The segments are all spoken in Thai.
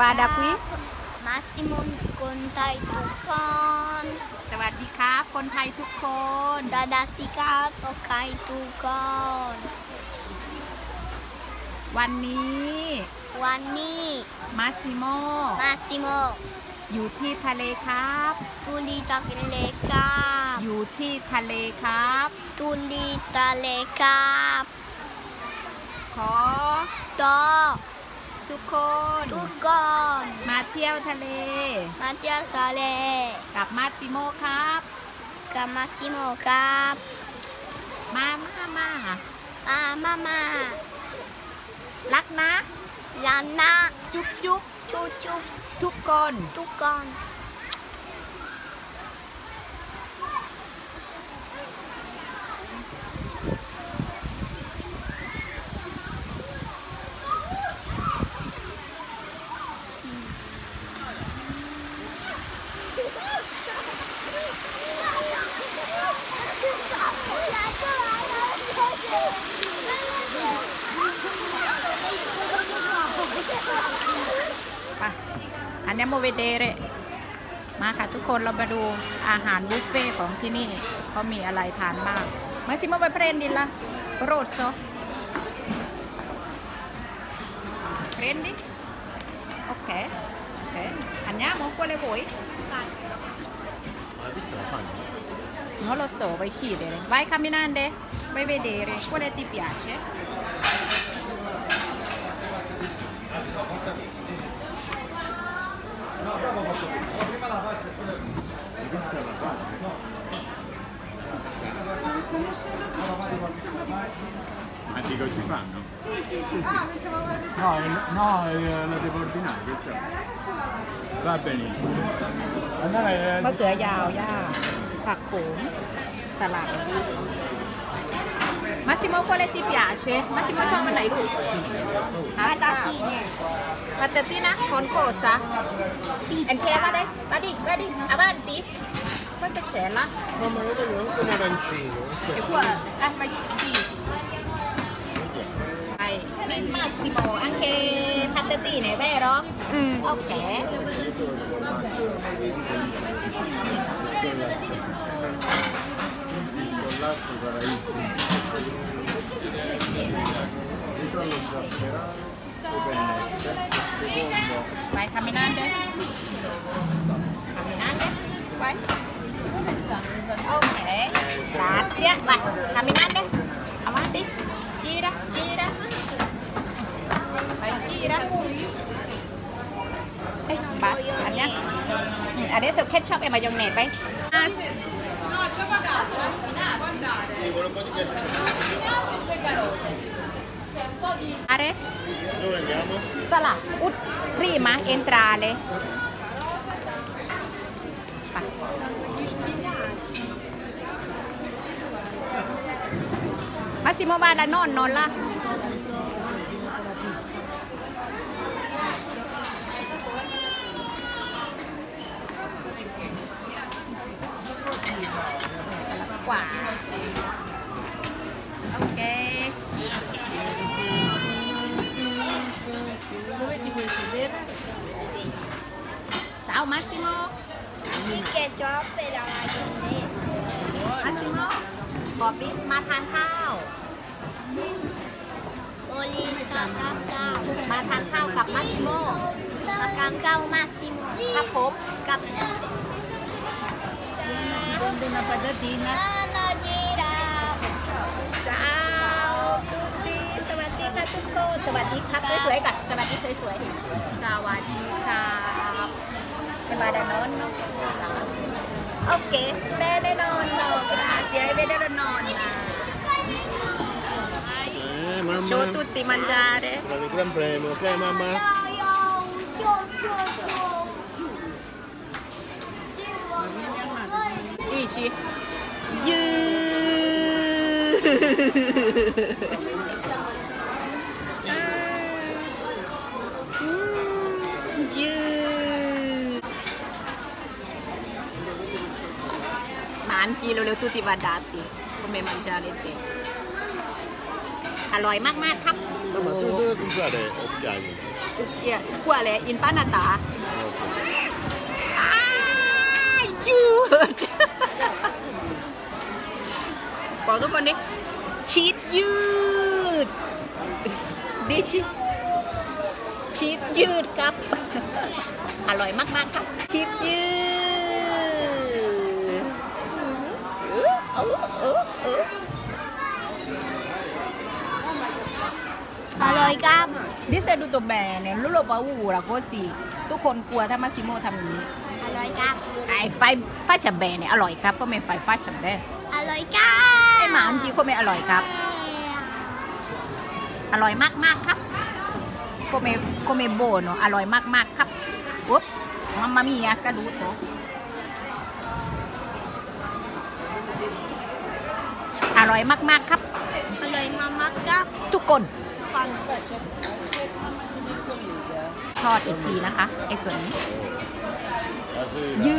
วาดาคุยมาซิมอนคนไทยทุกคน สวัสดีครับ คนไทยทุกคนดาดาติกาโตไคทุกคน วันนี้ วันนี้มาซิโมมาซิโมอยู่ที่ทะเลครับตุลีตะเลกับอยู่ที่ทะเลครับตุลีตะเลกับขอโต ทุกคน ทุกคนมาเที่ยวทะเล มาเที่ยวทะเล กับมาซิโมครับ กับมาซิโมครับ มามามาอามามารักนะลานนาจุ๊บจุ๊บชุชุทุกคน ทุกคน อันนี้โมเวเดเรมาค่ะทุกคนเรามาดูอาหารบุฟเฟ่ของที่นี่เขามีอะไรทานบ้าง มาซิโมไปเพรนดิละโรสโซเพรนดิโอเคโอเค andiamo quale vuoi non lo so vai chiedere vai camminando vai vedere quale ti piace Ma dico si fanno? Sì, sì, sì. No, eh, no, eh, la devo ordinare, che c'è? Va benissimo. Allora, eh, มะเขือยาวย่าผักโขมสลัดมาซิโมโคเลติปิอาเช มาซิโมชอบมันไหนลูกพาสต้าปาเตตินะคอนโคซะแอนเคมาได้มาดิมาดิอาวันติ Cosa c'è là? No, ma io voglio anche un arancino. E qua, ah, vai sì. Vai, il massimo, anche patatine, vero? Ok. Con l'asso bravissimo. Ci sono zafferano, pennette. Secondo, Vai camminando. Camminando. Vai. Ok. Grazie. Vai. Camminando. Avanti. Gira, gira. Vai, gira. Đây, bạn ăn nhá. Adesso ketchup e mayonnaise, vai. No, ciò va dato. Guardate. Volevo un po' di ketchup. Le carote. Are? dove andiamo? Ut prima entrare. Va. Massimo va da nonno là. E la maionese. Massimo บอกดิมาทานข้าว Oli cacao. มาทานข้าวกับมาซิโม Cacao massimo. ครับผม Cap. Nana gira. Ciao tutti สวัสดีค่ะทุกคน สวัสดีครับสวยๆก่อนสวัสดีสวยๆ สวัสดีครับสบา Ok, bene nonno, grazie, arrivederci nonna. Facciamo eh, tutti mangiare. Il gran premio, ok mamma? Dici? Mangi lo tutti vadati come mangiare te อร่อยมากๆครับ No, ma tu dove comprare occhiali? Iya, kuale in panata. Ai, ยืดบอกทุกคนดิชีสยืดดิชีชีสยืดครับ อร่อยมากๆครับชีสยืด กลัวถ้ามาซิโมทำอย่างนี้ allora, ไอ้ไฟฟ้าฉะแบร์เนี่ยอร่อยครับก็ไม่ไฟฟ้าฉะแบร์ allora, ไอ้หมาอันจีก็ไม่อร่อยครับอร่อยมากๆครับก็ไม่ก็ไม่โบนอร่อยมากๆครับอุ๊บมัมมามียากระดูโตะอร่อยมากๆครับ allora, mamma cap, ทุกคน quando ทอดอีกทีนะคะไอ้ตัวนี้ ยื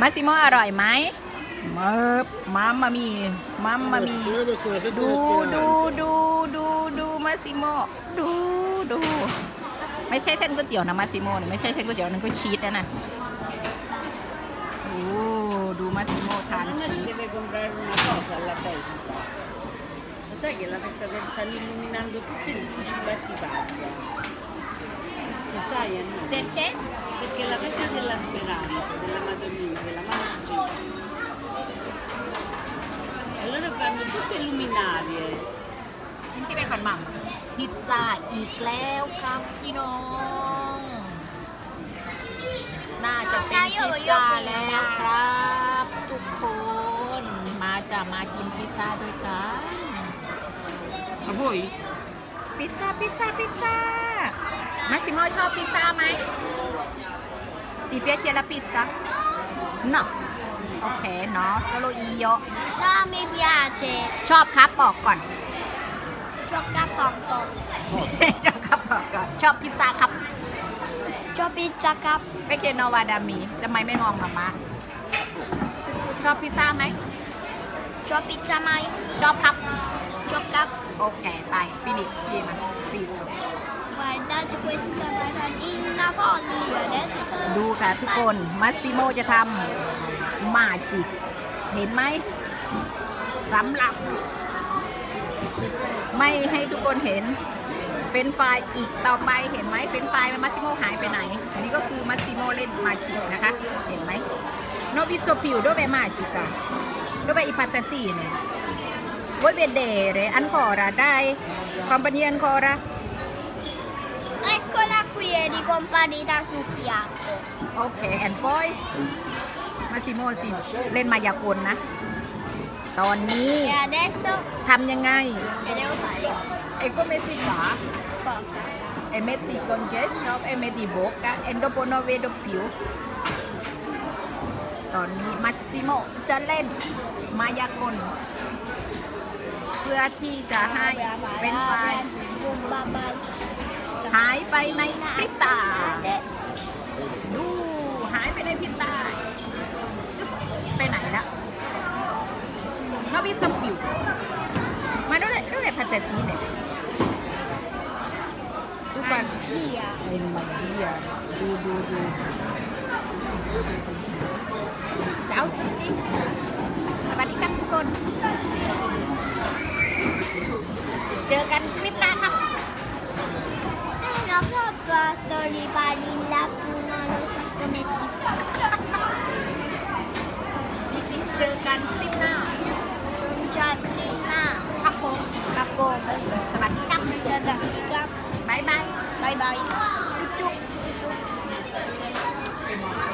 มาซิโมอร่อยไหมมามัมมามีมัมมามีดูดูดูดูดูมาซิโมดูดูไม่ใช่เส้นก๋วยเตี๋ยวนะมาซิโมเนี่ยไม่ใช่เส้นก๋วยเตี๋ยวนั่นก็ชีสนะนะโอ้ ดูมาซิโมทาน Mamma ชี ci ส deve comprare una cosa alla festa. Lo sai che la festa del stanno illuminando tutti i cucibatti paglia. Lo sai Anna? Perché? Perché è la festa della speranza, della Madonnina, della Mamma di Gesù. Allora fanno tutte luminarie. ที่ไปก่อนหม่ำพิซซ่าอีกแล้วครับพี่น้องน่าจะเป็นพิซซ่าแล้วครับทุกคนมาจะมากินพิซซ่าด้วยกัน Ma voi? พิซซ่าพิซซ่าพิซซ่ามาซิโมชอบพิซซ่าไหมสีเปียเชียละพิซซ่า no โอเคเนาะโซโลอีโย No, mi piace. ชอบครับบอกก่อน Gioca poco. ชอบครับบอกก่อนชอบพิซซ่าครับ C'ho pizza cap. ไม่เคนนอวาดามีทำไมไม่มองมามาชอบพิซซ่าไหม C'ho pizza mai. ชอบครับ C'ho cap. โอเค ไปฟินิชพี่มาปีส Guardate questa bananina folle adesso. ดูค่ะทุกคน มัสซิโมจะทำมาจิก เห็นไหมสำหรับ ไม่ให้ทุกคนเห็นเฟรนช์ฟรายอีกต่อไปเห็นไหมเฟรนช์ฟรายมัสซิโมหายไปไหน อันนี้ก็คือมัสซิโมเล่นมาจิกนะคะ เห็นไหมโนบิโซปิวโดเบมาจิกะ โดเบอิปาตติเน Vuoi vedere ancora? Dai, compagnia ancora? Eccola qui, è ricomparita sul piatto. โอเคแอนปอยมาซิโมสิเล่นมายากลนะตอนนี้ E adesso ทำยังไง che devo fare? เอโกเมสิฟา Cosa? เอเมติคอนเกชชอปเอเมติโบกะเอนโดโปโนเวโดผิว ตอนนี้มัสซิโมจะเล่นมายากล เพื่อที่จะให้เป็นไฟหายไปในพริบตา ดูหายไปในพริบตา ไปไหนละนวิจำปิวมาด้วยด้วยพัตเตอร์ซีเนี่ยทุกคน Magia. เป็นมาเดียดูดูดู เจ้าตุ๊กติ๊กสวัสดีครับทุกคน เจอกันคลิปหน้าครับ Eh, no, papà, sono i vanilla, non lo so come si fa. ดิชิเจอกันคลิปหน้า Sono già trina. ครับผม Capo. สวัสดีครับ Ciao, amica. บายบาย Bye bye. จุ๊บจุ๊บ Ciao.